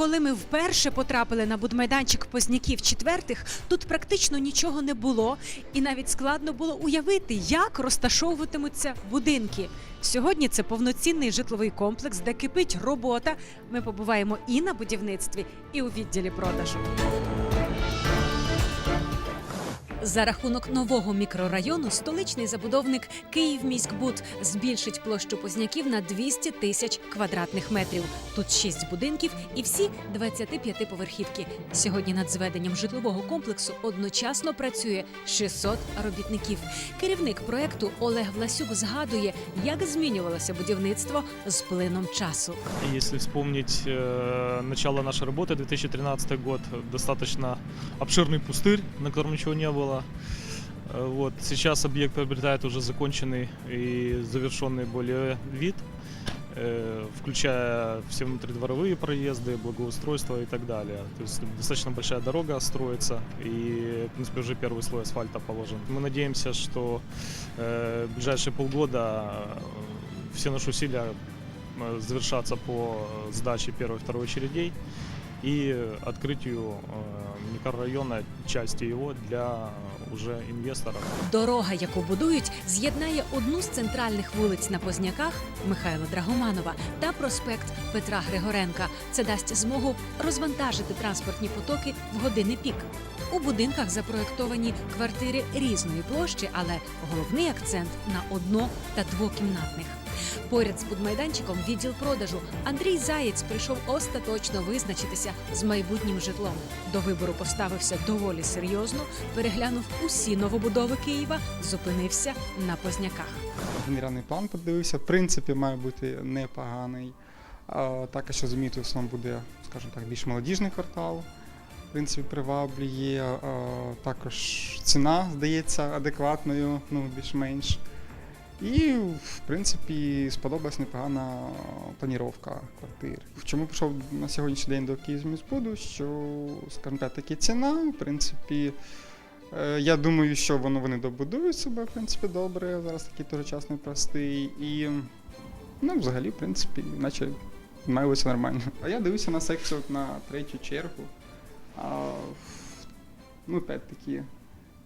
Коли ми вперше потрапили на будмайданчик позняків четвертих, тут практично нічого не було, і навіть складно було уявити, як розташовуватимуться будинки. Сьогодні це повноцінний житловий комплекс, де кипить робота. Ми побуваємо і на будівництві, і у відділі продажу. За рахунок нового мікрорайону столичний забудовник Київміськбуд збільшить площу позняків на 200 тисяч квадратних метрів. Тут 6 будинків і всі 25-поверхівки. Сьогодні над зведенням житлового комплексу одночасно працює 600 робітників. Керівник проекту Олег Власюк згадує, як змінювалося будівництво з плином часу. И Если вспомнить э, начало нашей работы, 2013 год, достаточно обширный пустырь, на котором ничего не было. Э, Вот. Сейчас объект приобретает уже законченный и завершенный более вид, э, включая все внутридворовые проезды, благоустройство и так далее. То есть достаточно большая дорога строится, и, в принципе, уже первый слой асфальта положен. Мы надеемся, что э, в ближайшие полгода э, все наши усилия э, завершатся по э, сдаче первой и второй очередей и открытию э, микрорайона, части его для э, уже инвесторов. Дорога, яку будують, з'єднає одну з центральних вулиць на Позняках Михайла Драгоманова та проспект Петра Григоренка. Це дасть змогу розвантажити транспортні потоки в години пік. У будинках запроектовані квартири різної площі, але головний акцент на одно та двокімнатних. Поряд з будмайданчиком відділ продажу Андрій Заєць прийшов остаточно визначитися з майбутнім житлом. До вибору поставився доволі серйозно, переглянув усі новобудови Києва, зупинився на позняках. Генеральний план подивився, в принципі, має бути непоганий. Також що замітив, в основному буде, скажімо так, більш молодіжний квартал. В принципі, приваблює. Також ціна здається адекватною, ну, більш-менш. І, в принципі, сподобалась непогана планіровка квартир. Чому пішов на сьогоднішній день до Київміськбуду, що, скажімо так, таки ціна, в принципі, Е, Я думаю, що воно вони добудують себе, в принципі, добре. Зараз такий теж час непростий. І ну, взагалі, в принципі, наче має нормально. А я дивився на секцію на третю чергу. А, ну, опять-таки,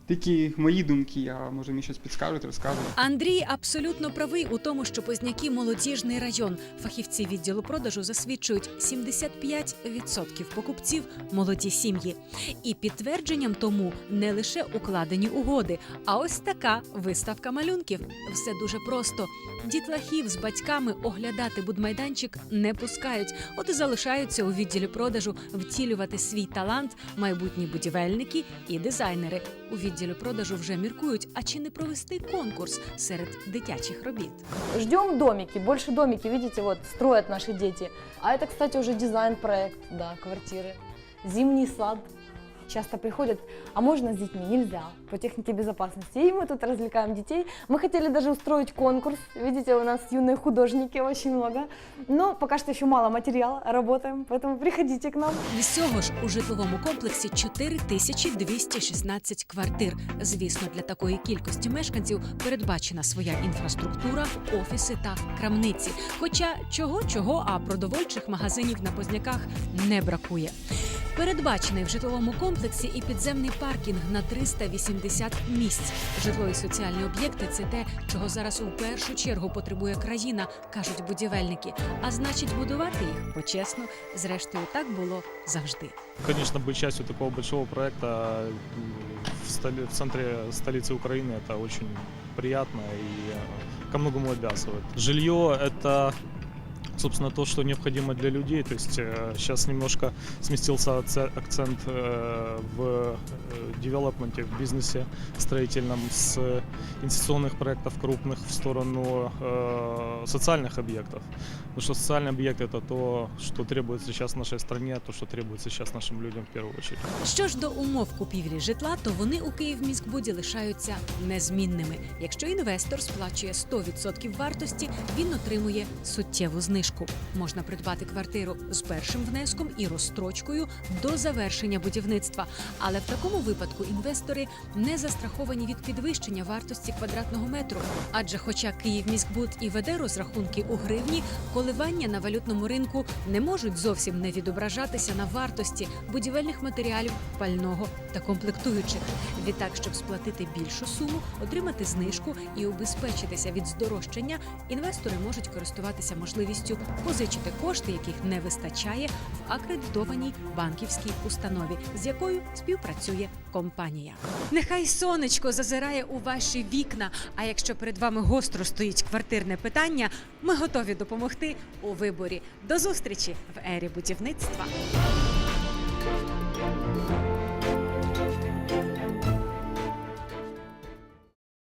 тільки мої думки, а може мені щось підскажуть, розкажуть. Андрій абсолютно правий у тому, що Позняки молодіжний район. Фахівці відділу продажу засвідчують 75% покупців молоді сім'ї. І підтвердженням тому не лише укладені угоди, а ось така виставка малюнків. Все дуже просто. Дітлахів з батьками оглядати будмайданчик не пускають, от і залишаються у відділі продажу втілювати свій талант майбутні будівельники і дизайнери. У відділі продажу вже міркують, а чи не провести конкурс серед дитячих робіт. Ждем домики, больше домики, видите, вот строят наші діти. А это, кстати, уже дизайн-проект, да, квартири. Зимний сад Часто приходят, а можно с детьми? Нельзя, по технике безопасности. И мы тут развлекаем детей. Мы хотели даже устроить конкурс. Видите, у нас юные художники очень много. Но пока что еще мало материала, работаем, поэтому приходите к нам. Всього ж у житловому комплексі 4216 квартир. Звісно, для такої кількості мешканців передбачена своя інфраструктура, офіси та крамниці. Хоча чого чого, а продовольчих магазинів на позняках не бракує. Передбачений в житловому комплексі і підземний паркінг на 380 місць. Житло і соціальні об'єкти це те, чого зараз у першу чергу потребує країна, кажуть будівельники. А значить, будувати їх почесно. Зрештою, так було завжди. Конечно, быть частью такого большого проекта м, в, столи- в центре столицы Украины это очень приятно и э, ко многому обязывает. Жилье это собственно то, что необходимо для людей. То есть э, сейчас немножко сместился аце- акцент э, в э, девелопменте, в бизнесе строительном с инвестиционных проектов крупных в сторону э, социальных объектов. Потому что социальный объект это то, что требуется сейчас в нашей стране, то, что требуется сейчас нашим людям в первую очередь. Що ж до умов купівлі житла, то вони у Київміськбуді лишаються незмінними. Якщо інвестор сплачує 100% вартості, він отримує суттєву знижку. знижку. Можна придбати квартиру з першим внеском і розстрочкою до завершення будівництва. Але в такому випадку інвестори не застраховані від підвищення вартості квадратного метру. Адже, хоча Київміськбуд і веде розрахунки у гривні, коливання на валютному ринку не можуть зовсім не відображатися на вартості будівельних матеріалів, пального та комплектуючих. Відтак, щоб сплатити більшу суму, отримати знижку і убезпечитися від здорожчання, інвестори можуть користуватися можливістю позичити кошти, яких не вистачає в акредитованій банківській установі, з якою співпрацює компанія. Нехай сонечко зазирає у ваші вікна. А якщо перед вами гостро стоїть квартирне питання, ми готові допомогти у виборі. До зустрічі в ері будівництва.